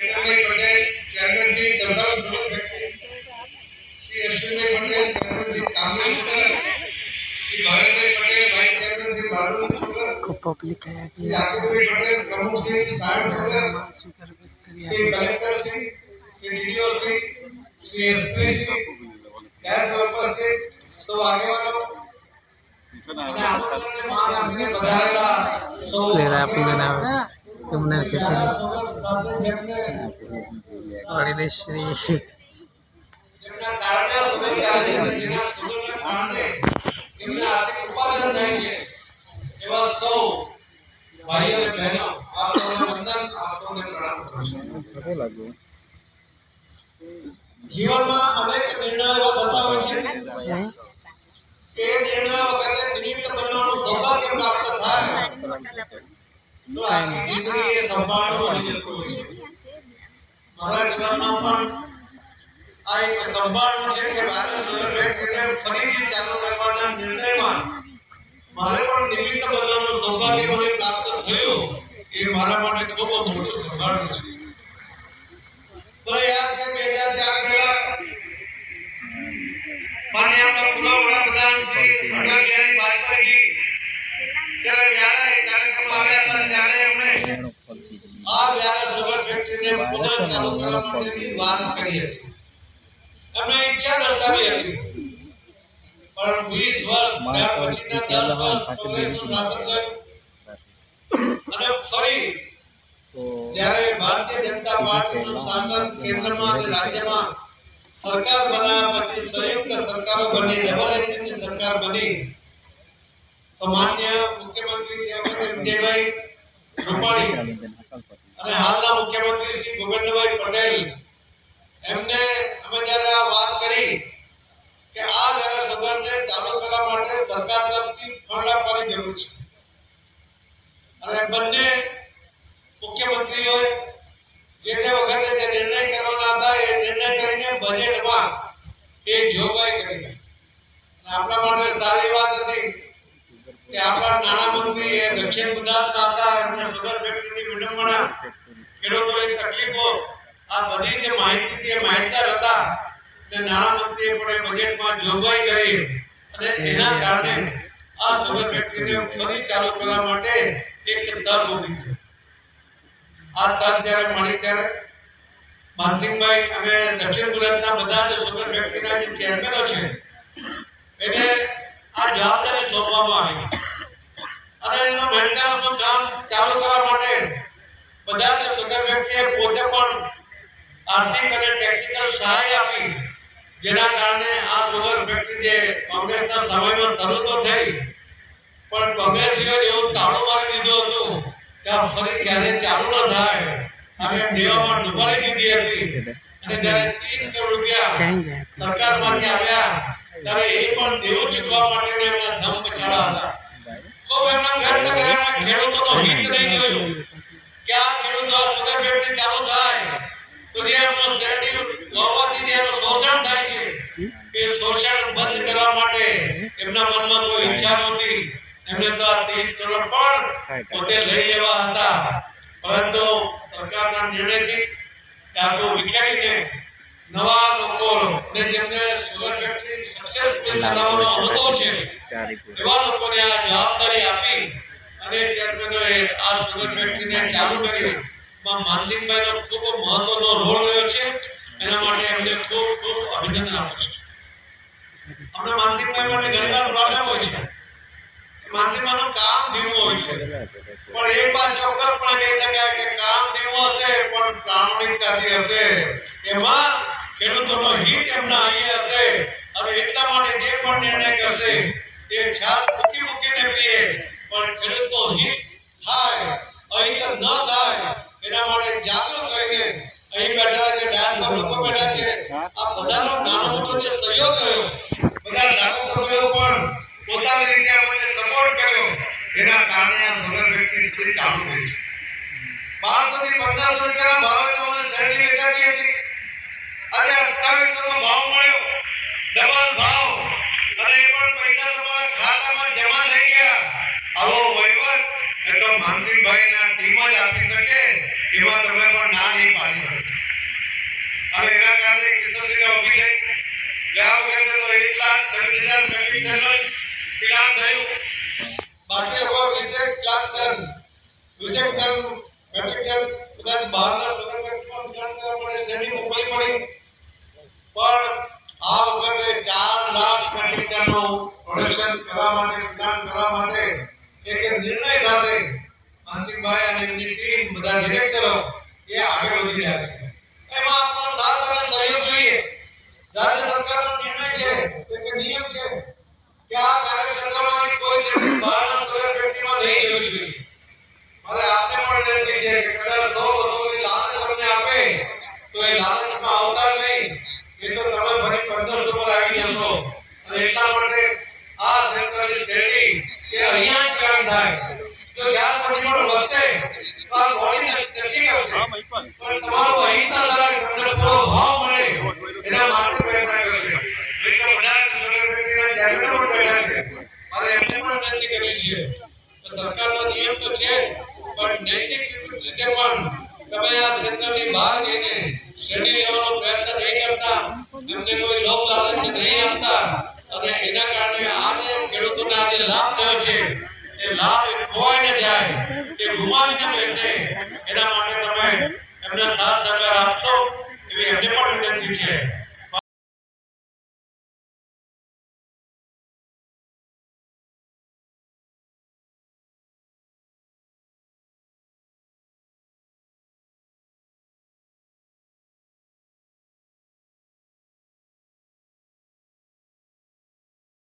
કેતનભાઈ Patel chairman Shri ચંદ્રાવ sugar factory Shri Ashwinbhai Patel chairman Shri Kamrej sugar Shri Bhaveshbhai Patel vice chairman Shri Bahadur sugar public है શ્રી રાકેશભાઈ પટેલ પ્રમુખ Shri Sayan sugar Shri collector Shri Shri DDO Shri Shri SP Shri ત્યાર ઉપસ્થિત સૌ આગેવાનો અને આમંત્રણને માન આપીને પધારેલા સૌ આપીને તમને જેમના સાથે જેમને શ્રી જેમના કારણે આ સુગર ચાલે છે અને જેના સુગરના કારણે જેમને આર્થિક ઉપાર્જન થાય છે એવા સૌ ભાઈઓ અને બહેનો આપ સૌને આપ સૌને પ્રણામ જીવનમાં અનેક નિર્ણયો એવા થતા હોય છે એ નિર્ણયો વખતે નિમિત્ત બનવાનું સૌભાગ્ય પ્રાપ્ત થાય. મારા નિર્ણયમાં મારે પણ નિમિત્ત બનવાનું સૌભાગ્ય મને પ્રાપ્ત થયું એ મારા માટે ખૂબ મોટું સંભાળવું છે તો યાદ છે હજાર ચાર પહેલા માન્ય આપણા પૂર્વ વડાપ્રધાન શ્રી અટલ બિહારી વાજપેયીજી ત્યારે વ્યારા એક કાર્યક્રમમાં આવ્યા હતા ત્યારે એમણે આ વ્યારા સુગર ફેક્ટરીને પુનઃ ચાલુ કરવા માટેની વાત કરી હતી એમણે ઈચ્છા દર્શાવી હતી પણ 20 વર્ષ ત્યાર પછીના 10 વર્ષ કોંગ્રેસનું શાસન ગયું અને ફરી જ્યારે ભારતીય જનતા પાર્ટીનું શાસન કેન્દ્રમાં રાજ્યમાં સરકાર બનાવ્યા પછી સંયુક્ત સરકારો બની ડબલ એન્જિનની સરકાર બની તો માન્ય મુખ્યમંત્રી તે રૂપાણી અને હાલના મુખ્યમંત્રી શ્રી ભૂપેન્દ્રભાઈ પટેલ એમને અમે જ્યારે આ વાત કરી કે આ ધારાસભ્યને ચાલુ કરવા માટે સરકાર તરફથી ફંડ આપવાની જરૂર છે. અને બંને મુખ્યમંત્રીઓએ જે તે વખતે જે નિર્ણય કરવાના હતા એ નિર્ણય કરીને બજેટમાં એ જોગવાઈ કરી આપણા માટે સારી વાત હતી કે આપણા નાણામંત્રી એ દક્ષિણ ગુજરાતના હતા, એમને સુગર ફેક્ટરીની વિડંબના ખેડૂતોની તકલીફો, આ બધી જે માહિતી હતી માહિતગાર હતા. અને નાણામંત્રીએ પણ બજેટમાં જોગવાઈ કરી. અને એના કારણે આ સુગર ફેક્ટરીને ફરી ચાલુ કરવા માટે એક તક ઊભી થઈ. આ તક જ્યારે મળી ત્યારે માનસિંહભાઈ અમે દક્ષિણ ગુજરાતના બધા જે સુગર ફેક્ટરીના જે ચેરમેનો છે, એને આ જવાબદારી સોંપવામાં આવી. અને એનો મહેનતાનું કામ ચાલુ કરવા માટે બધા જ વ્યક્તિએ પોતે પણ આર્થિક અને ટેકનિકલ સહાય આપી જેના કારણે આ સુગર ફેક્ટરી જે કોંગ્રેસના સમયમાં શરૂ થઈ, પણ કોંગ્રેસીઓ એવું તાળું મારી દીધું હતું કે ફરી ક્યારે ચાલુ ન થાય. અને દેવામાં ડૂબાડી દીધી હતી. અને જ્યારે 30 કરોડ રૂપિયા સરકારમાંથી આવ્યા, ત્યારે એ પણ દેવું ચૂકવા માટે એમના ધમ પછાડા હતા. ખૂબ એમના પ્રયત્ન કર્યા, એમના જોયું કે આ ખેડૂતો સુગર ફેક્ટરી ચાલુ થાય? તો જે એમનો શેરડી વાવવાથી જે એનું શોષણ થાય છે એ શોષણ બંધ કરવા માટે એમના મનમાં કોઈ ઈચ્છા નહોતી. એમને તો આ 30 કરોડ પણ પોતે લઈ લેવા હતા. પરંતુ સરકારના નિર્ણયથી ડાકો વિખેરીને નવા લોકો ને જેમને સુગર ફેક્ટરી સક્સેસ ચલાવવાનો અનુભવ છે એવા લોકોને આ જવાબદારી આપી અને ચેરમેનોએ આ સુગર ફેક્ટરીને ચાલુ કરી માં માનસિંહભાઈનો ખૂબ મહત્વનો રોલ રહ્યો છે. એના માટે એમને ખૂબ ખૂબ અભિનંદન આપું છું. અમને માનસિંહભાઈ માટે ઘણીવાર પ્રોબ્લેમ હોય છે. માનસિંહભાઈનું કામ ધીમું હોય છે. પણ એક વાત ચોક્કસપણે કહી શકાય કે કામ ધીમું હશે, પણ પ્રામાણિકતાથી હશે. એમાં ખેડૂતોનો હિત એમના અહીંયા હશે. અને એટલા માટે જે પણ નિર્ણય કરશે, એ છાસ મૂકી મૂકીને પીએ. પણ ખેડૂતનો હિત થાય અહિત ન થાય, એના માટે જાગૃત રહીને અહીં બેઠા જે ડાયસમાં લોકો બેઠા છે, આ બધાનો નાનો મોટો જે સહયોગ રહ્યો, બધા ધારાસભ્યો પણ પોતાની રીતે અમને સપોર્ટ કર્યો, એના કારણે આ સુગર ફેક્ટરી સુધી ચાલુ થઈ છે. બારસો થી પંદરસો રૂપિયાના ભાવે તમને શેરડી વેચાતી હતી. આજે અઠાવીસો નો ભાવ મળ્યો. ડબલ ભાવ. અને એ પણ પૈસા તમારા ખાતામાં જમા થઈ ગયા. આવો વહીવટ, એ તો માનસિંહભાઈ ના ટીમ જ આપી શકે, એમાં તમે પણ ના નહીં પાડી શકો. અને એના કારણે વિસર્જિતા ઊભી થઈ. ગયા વખતે તો એક લાખ છવ્વીસ હજાર મેટ્રિક ટન પિલાણ થયું. બાકી લોકો વીસેક લાખ ટન વીસેક ટન મેટ્રિક ટન કદાચ બહારના ફેક્ટરીમાં પિલાણ કરવા પડે શેરડી મોકલવી પડી? પણ આ વખતે ચાર લાખ મેટ્રિક ટનનું પ્રોડક્શન કરવા માટે પિલાણ કરવા માટે એક એક નિર્ણય સાથે માનસિંહભાઈ અને એમની ટીમ બધા ડિરેક્ટરો એ આગળ વધી રહ્યા છે. એમાં આપણો સાથ અને સહયોગ જોઈએ. રાજ્ય સરકારનો નિર્ણય છે કે કે નિયમ છે, કે આ કાર્યક્ષેત્રમાંથી કોઈ શેરડી બહારના સ્વયં વ્યક્તિમાં નહીં જવું જોઈએ મારે આપને પણ વિનંતી છે કે કદાચ સો બસોની લાલચ તમને આપે, તો એ લાલચમાં આવતા નહીં. એ તો તમે ફરી પંદરસો પર આવી જશો અને એટલા માટે આ ક્ષેત્રની શેરડી એ અહીંયા જ કામ થાય જો જ્યાં પછી પણ વધશે તો આ બોડીને તકલીફ હશે પણ તમારો અહિંસા થાય તમને પૂરો ભાવ મળે એના માટે પ્રયત્ન કરશે મિત્રો બધા સુગર ફેક્ટરીના ચેરમેનો પણ બેઠા છે મારે એમને પણ વિનંતી કરવી છે તો સરકારનો નિયમ તો છે જ, પણ નૈતિક રીતે પણ તમે આ ક્ષેત્રની બહાર જઈને શેરડી લેવાનો પ્રયત્ન નહીં કરતા એમને કોઈ લોભ લાલચ નહીં આપતા. અને એના કારણે આ જે ખેડૂતોને આજે લાભ થયો છે. એ લાભ એ ખોવાઈ જાય, એ ગુમાવી ન બેસે. એના માટે તમે એમને સાથ સહકાર આપશો.